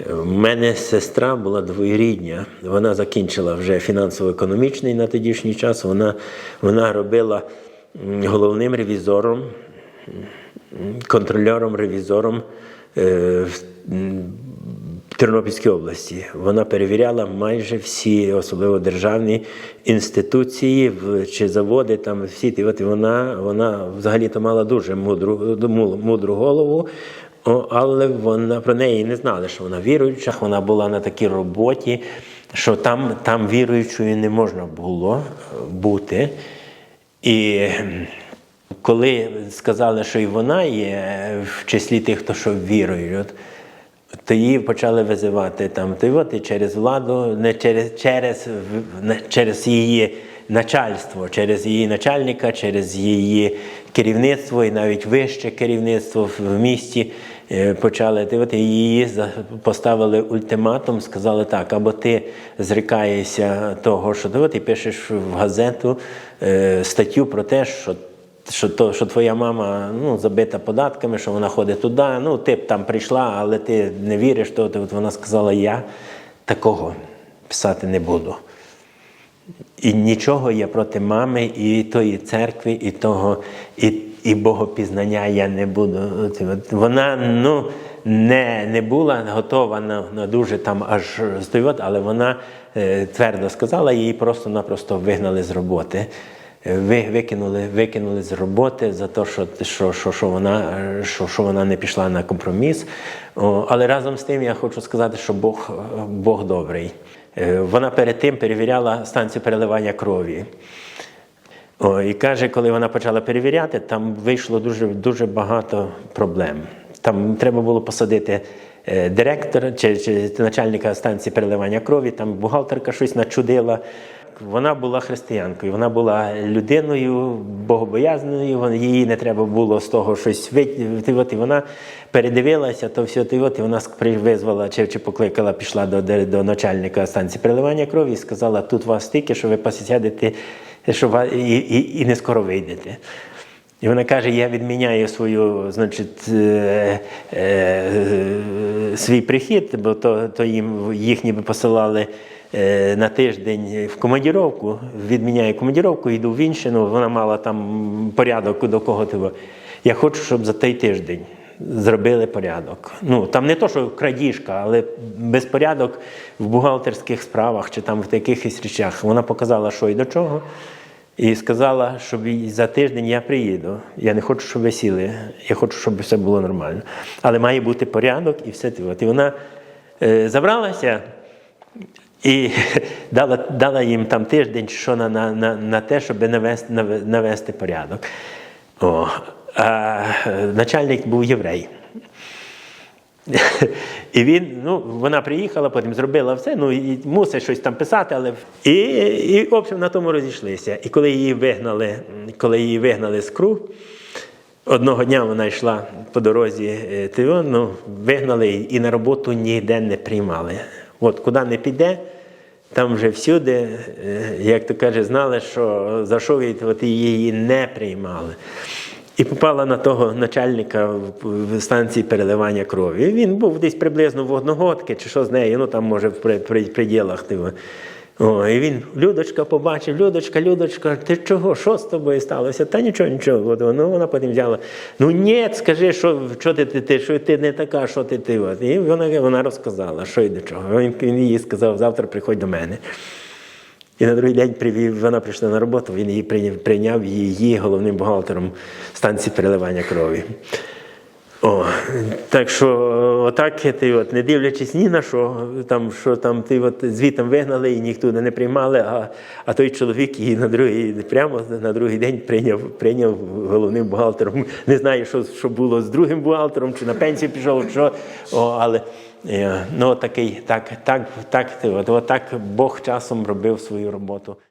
У мене сестра була двоюрідня. Вона закінчила вже фінансово-економічний на тодішній час. Вона, вона робила головним ревізором, контрольором, ревізором е, в Тернопільській області. Вона перевіряла майже всі, особливо державні інституції чи заводи, там всі ті. От вона, вона взагалі-то мала дуже мудру, мудру голову. Але вона про неї не знали, що вона віруюча. Вона була на такій роботі, що там, там віруючою не можна було е, бути. І коли сказали, що і вона є в числі тих, хто що вірує, то її почали визивати там. Й от і через владу, не через, через, через її начальство, через її начальника, через її керівництво і навіть вище керівництво в місті е, почали. Ти от її поставили ультиматум, сказали так, або ти зрікаєшся того, що ти от і пишеш в газету е, статтю про те, що що, то, що твоя мама ну, забита податками, що вона ходить туди. Ну, ти б там прийшла, але ти не віриш, то от вона сказала, я такого писати не буду. І нічого я проти мами, і тої церкви, і того, і, і богопізнання я не буду. Вона ну, не, не була готова на, на дуже там аж стоювати, але вона е, твердо сказала, її просто-напросто вигнали з роботи. Ви, викинули, викинули з роботи за те, що, що, що, що, вона, що, що вона не пішла на компроміс. О, але разом з тим я хочу сказати, що Бог, Бог добрий. Е, Вона перед тим перевіряла станцію переливання крові. О, і каже, коли вона почала перевіряти, там вийшло дуже, дуже багато проблем. Там треба було посадити е, директора чи, чи начальника станції переливання крові, там бухгалтерка щось начудила. Вона була християнкою, вона була людиною богобоязною, їй не треба було з того щось і вона передивилася, то все, і вона визвала чи, чи покликала, пішла до, до, начальника станції переливання крові і сказала, тут вас стільки, що ви посядете що ва- і, і, і не скоро вийдете. І вона каже: я відміняю свою, значить, е, е, свій прихід, бо то, то їм їх ніби посилали е, на тиждень в командіровку, відміняю командіровку, йду в Вінщину, вона мала там порядок до кого ти. Я хочу, щоб за той тиждень зробили порядок. Ну, там не то, що крадіжка, але безпорядок в бухгалтерських справах чи там в якихось речах. Вона показала, що і до чого. І сказала, що за тиждень я приїду. Я не хочу, щоб ви сіли. Я хочу, щоб все було нормально. Але має бути порядок і все. І вона е, забралася і дала, дала їм там тиждень що на, на, на, на те, щоб навести, навести порядок. О, а начальник був єврей. І він, ну, вона приїхала, потім зробила все, ну і мусить щось там писати, але і, і в общем, на тому розійшлися. І коли її вигнали, коли її вигнали з кру, одного дня вона йшла по дорозі, е, ну, вигнали і на роботу ніде не приймали. От куди не піде, там вже всюди, е, як то каже, знали, що за що от її не приймали. І попала на того начальника в- станції переливання крові. Він був десь приблизно в одногодки, чи що з нею, ну там може в при, при, приділах. типу. О, і він, Людочка побачив, Людочка, Людочка, ти чого? Що з тобою сталося? Та нічого, нічого. Ну, вона потім взяла. Ну ні, скажи, що, що ти, ти, ти, що ти не така, що ти ти. От. І вона, вона розказала, що і до чого. Він, він їй сказав, завтра приходь до мене. І на другий день привів, вона прийшла на роботу, він її прийняв, прийняв її головним бухгалтером станції переливання крові. О, так що отак, ти от, не дивлячись ні на що, там, що там ти от звітом вигнали і ніхто не приймали, а, а той чоловік її на другий, прямо на другий день прийняв, прийняв головним бухгалтером. Не знаю, що, що було з другим бухгалтером, чи на пенсію пішов, що, О, але е, ну, такий, так, так, так, от, от так Бог часом робив свою роботу.